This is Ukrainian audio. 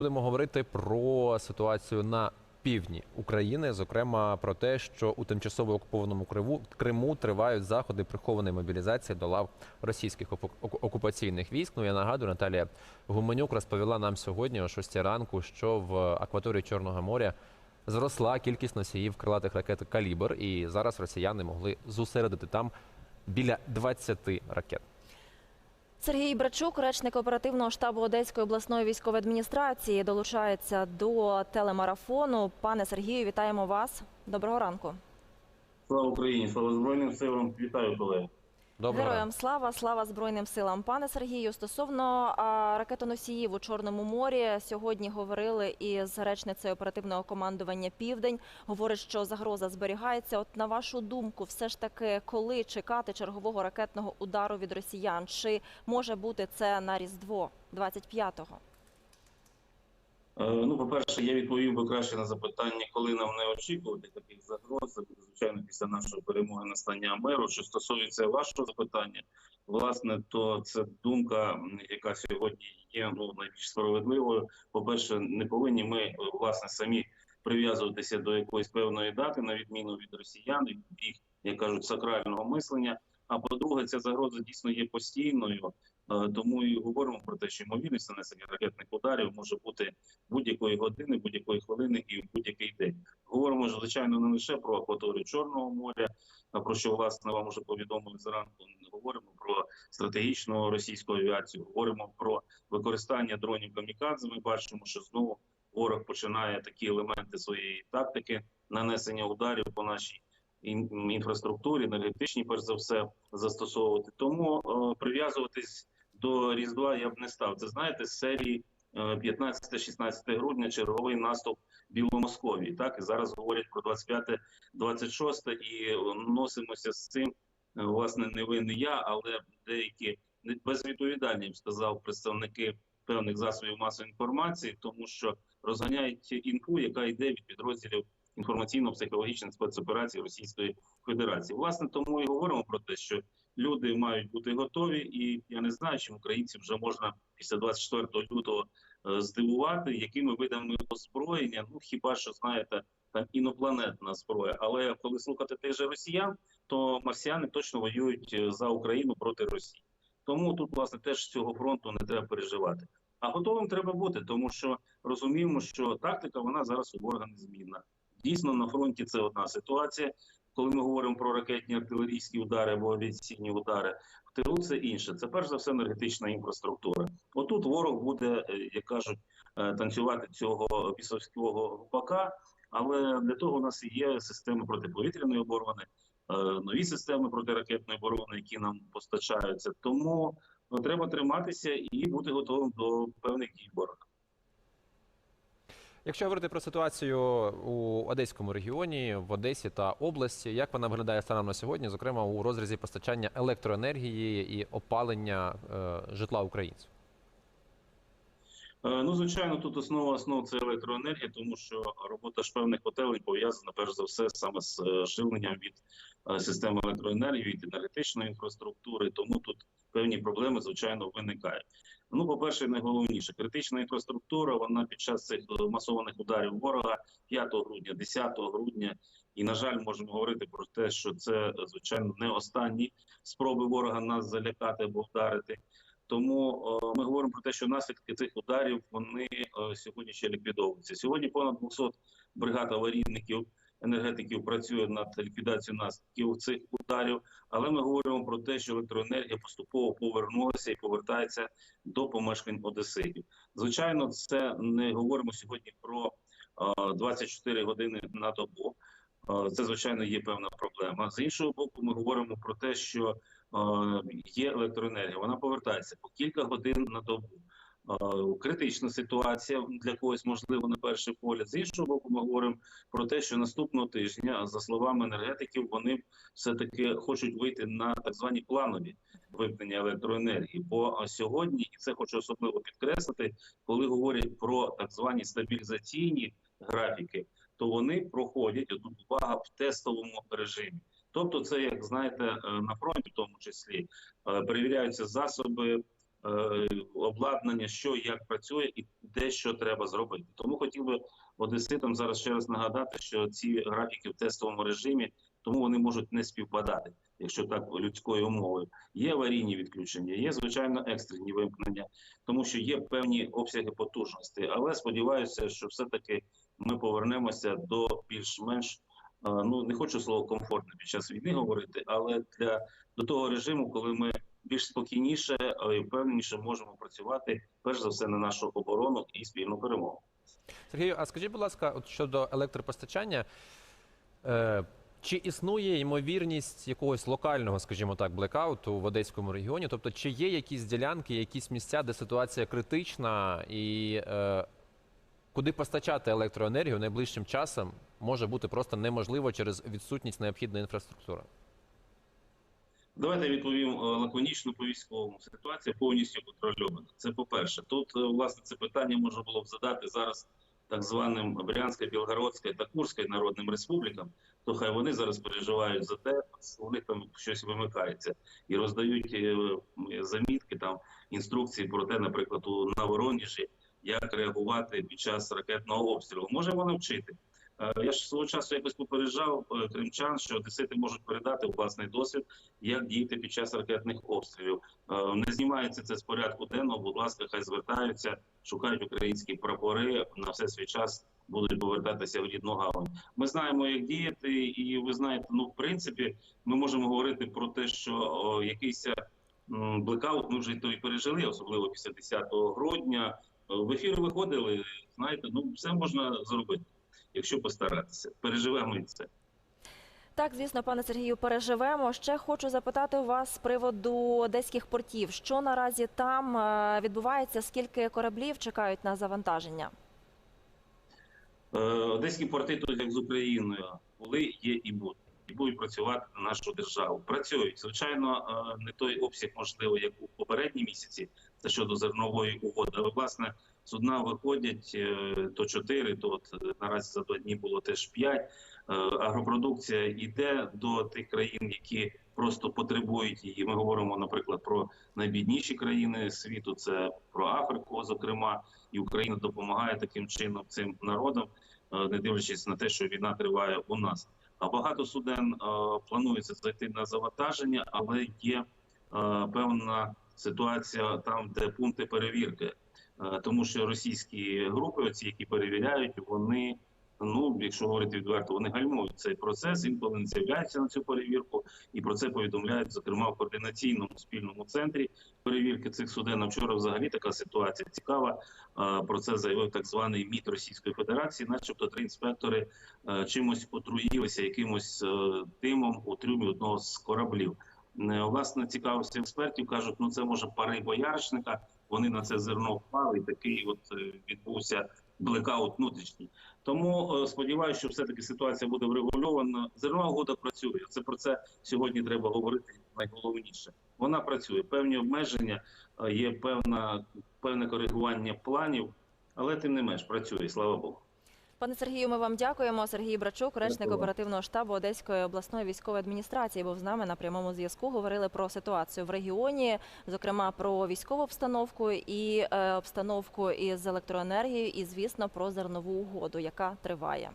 Будемо говорити про ситуацію на півдні України, зокрема про те, що у тимчасово окупованому Криву Криму тривають заходи прихованої мобілізації до лав російських оку- оку- окупаційних військ. Ну я нагадую, Наталія Гуменюк розповіла нам сьогодні о 6 ранку, що в акваторії Чорного моря зросла кількість носіїв крилатих ракет Калібр, і зараз росіяни могли зосередити там біля 20 ракет. Сергій Брачук, речник оперативного штабу Одеської обласної військової адміністрації, долучається до телемарафону. Пане Сергію, вітаємо вас. Доброго ранку. Слава Україні, слава Збройним силам. Вітаю колеги. Доброго Героям слава, слава Збройним силам. Пане Сергію, стосовно а, ракетоносіїв у Чорному морі, сьогодні говорили із речницею оперативного командування Південь. Говорить, що загроза зберігається. От на вашу думку, все ж таки, коли чекати чергового ракетного удару від росіян? Чи може бути це на Різдво 25-го? Е, Ну, по-перше, я відповів би краще на запитання, коли нам не очікувати таких загроз. Звичайно, після нашої перемоги настання миру. Що стосується вашого запитання, власне, то це думка, яка сьогодні є ну найбільш справедливою. По-перше, не повинні ми власне самі прив'язуватися до якоїсь певної дати, на відміну від росіян, їх, як кажуть, сакрального мислення. А по-друге, ця загроза дійсно є постійною. Е, Тому і говоримо про те, що ймовірність нанесення ракетних ударів може бути будь-якої години, будь-якої хвилини і в будь-який день. Говоримо звичайно не лише про акваторію Чорного моря, а про що власне вам уже повідомили зранку. Говоримо про стратегічну російську авіацію. Говоримо про використання дронів камікадзе. Ми бачимо, що знову ворог починає такі елементи своєї тактики нанесення ударів по нашій ін- інфраструктурі, енергетичній, перш за все, застосовувати. Тому е, прив'язуватись до Різдва я б не став. Це знаєте, з серії е, 15-16 грудня черговий наступ Біломосковії. Так і зараз говорять про 25-26 і е, носимося з цим. Е, Власне, не ви, не я, але деякі безвідповідальні, сказав, представники певних засобів масової інформації, тому що розганяють інфу, яка йде від підрозділів інформаційно-психологічних спецоперацій Російської Федерації. Власне, тому і говоримо про те, що люди мають бути готові, і я не знаю, чим українців вже можна після 24 лютого е, здивувати, якими видами озброєння. Ну хіба що знаєте, там інопланетна зброя. Але коли слухати тих же росіян, то марсіани точно воюють е, за Україну проти Росії. Тому тут, власне, теж цього фронту не треба переживати. А готовим треба бути, тому що розуміємо, що тактика вона зараз у ворога незмінна. Дійсно, на фронті це одна ситуація. Коли ми говоримо про ракетні артилерійські удари або авіаційні удари, в тилу це інше. Це перш за все енергетична інфраструктура. Отут ворог буде, е, як кажуть, е, танцювати цього бісовського гупака. Але для того у нас є системи протиповітряної оборони, е, нові системи протиракетної оборони, які нам постачаються. Тому ну, треба триматися і бути готовим до певних дій ворога. Якщо говорити про ситуацію у Одеському регіоні, в Одесі та області, як вона виглядає станом на сьогодні, зокрема у розрізі постачання електроенергії і опалення е, житла українців? Е, Ну, звичайно, тут основа основ це електроенергія, тому що робота ж певних котелень пов'язана перш за все саме з е, живленням від системи електроенергії, від енергетичної інфраструктури. Тому тут певні проблеми, звичайно, виникають. Ну, по-перше, найголовніше, критична інфраструктура. Вона під час цих е, масованих ударів ворога 5 грудня, 10 грудня, і на жаль, можемо говорити про те, що це е, звичайно не останні спроби ворога нас залякати або вдарити. Тому е, ми говоримо про те, що наслідки цих ударів вони е, сьогодні ще ліквідовуються. Сьогодні понад 200 бригад аварійників енергетиків працює над ліквідацією наслідків цих ударів. Але ми говоримо про те, що електроенергія поступово повернулася і повертається до помешкань Одеситів. Звичайно, це не говоримо сьогодні про е, 24 години на добу. Це звичайно є певна проблема. З іншого боку, ми говоримо про те, що є електроенергія, вона повертається по кілька годин на добу. Е, Критична ситуація для когось, можливо, на перший погляд. З іншого боку, ми говоримо про те, що наступного тижня, за словами енергетиків, вони все таки хочуть вийти на так звані планові вимкнення електроенергії. Бо сьогодні, і це хочу особливо підкреслити, коли говорять про так звані стабілізаційні графіки, то вони проходять тут увага в тестовому режимі. Тобто, це як знаєте, е, на фронті, в тому числі е, перевіряються засоби е, обладнання, що як працює, і де що треба зробити. Тому хотів би одеситам зараз ще раз нагадати, що ці графіки в тестовому режимі, тому вони можуть не співпадати, якщо так людською мовою. Є аварійні відключення, є звичайно екстрені вимкнення, тому що є певні обсяги потужності. Але сподіваюся, що все-таки ми повернемося до більш-менш е, ну не хочу слово комфортно під час війни говорити, але для до того режиму, коли ми більш спокійніше е, і впевненіше можемо працювати перш за все на нашу оборону і спільну перемогу. Сергію, а скажіть, будь ласка, от щодо електропостачання, е, чи існує ймовірність якогось локального, скажімо так, блекауту в Одеському регіоні? Тобто, чи є якісь ділянки, якісь місця, де ситуація критична, і е, куди постачати електроенергію найближчим часом може бути просто неможливо через відсутність необхідної інфраструктури? Давайте відповім е, лаконічно по військовому. Ситуація повністю контрольована. Це по-перше. Тут е, власне це питання можна було б задати зараз так званим Брянська, Білгородська та Курська народним республікам. То хай вони зараз переживають за те, що у них там щось вимикається і роздають е, замітки там інструкції про те, наприклад, у на Воронежі, як реагувати під час ракетного обстрілу. Може вони вчити. Е, Я ж свого часу якось попереджав е, кримчан, що одесити можуть передати власний досвід, як діяти під час ракетних обстрілів. Е, Не знімається це з порядку денного. Будь ласка, хай звертаються, шукають українські прапори. На все свій час будуть повертатися в рідну гавань. Ми знаємо, як діяти, і ви знаєте, ну в принципі, ми можемо говорити про те, що якийсь блекаут ми вже то і пережили, особливо після 10 грудня. В ефір виходили. Знаєте, ну все можна зробити якщо постаратися. Переживемо і це. Так, звісно, пане Сергію, переживемо. Ще хочу запитати у вас з приводу одеських портів. Що наразі там е, відбувається? Скільки кораблів чекають на завантаження? Е, Одеські порти, тут як з Україною, були, є і будуть. І будуть працювати на нашу державу. Працюють. Звичайно, е, не той обсяг, можливо, як у попередні місяці, це щодо зернової угоди. Але, власне, судна виходять е, то 4, то от е, наразі за два дні було теж 5. Е, Агропродукція йде до тих країн, які просто потребують її. Ми говоримо, наприклад, про найбідніші країни світу, це про Африку, зокрема, і Україна допомагає таким чином цим народам, не дивлячись на те, що війна триває у нас. А багато суден планується зайти на завантаження, але є певна ситуація там, де пункти перевірки, тому що російські групи, оці, які перевіряють, вони. Ну, якщо говорити відверто, вони гальмують цей процес, інколи не з'являються на цю перевірку, і про це повідомляють, зокрема, в координаційному спільному центрі перевірки цих суден. Вчора взагалі така ситуація цікава. Е, Про це заявив так званий МІД Російської Федерації, начебто три інспектори е, чимось отруїлися якимось е, димом у трюмі одного з кораблів. Е, Власне, цікавості експертів кажуть, ну це може пари бояришника. Вони на це зерно впали, і такий от е, відбувся блекаут внутрішній. Тому е, сподіваюся, що все таки ситуація буде врегульована. Зернова угода працює. Це про це сьогодні треба говорити. Найголовніше вона працює. Певні обмеження, е, є певна певне коригування планів, але тим не менш працює. Слава Богу. Пане Сергію, ми вам дякуємо. Сергій Брачук, речник Дякую. оперативного штабу Одеської обласної військової адміністрації, був з нами на прямому зв'язку. Говорили про ситуацію в регіоні, зокрема про військову обстановку і е, обстановку із електроенергією, і звісно про зернову угоду, яка триває.